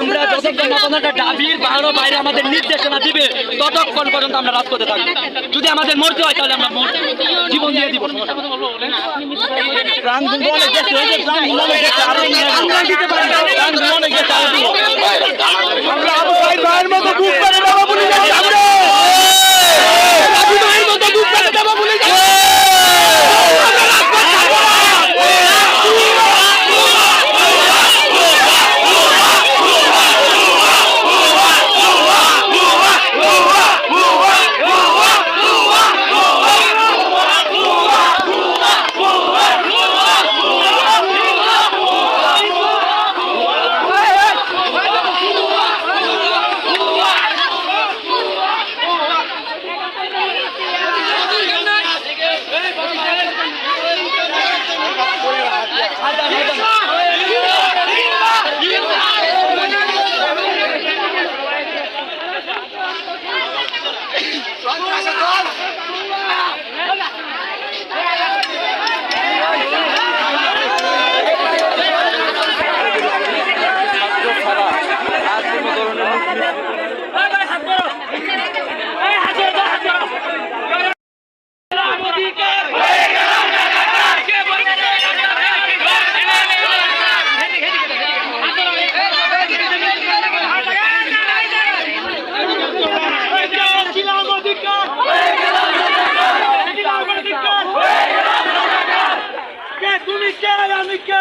আমরা যতক্ষণ আপনাদের দাবির বাড়ো বাইরে আমাদের নির্দেশনা দিবে ততক্ষণ পর্যন্ত আমরা রাত করতে থাকব যদি আমাদের মরতে হয় তাহলে আমরা জীবন দিয়ে দিব প্রাণ ஆளுக்கு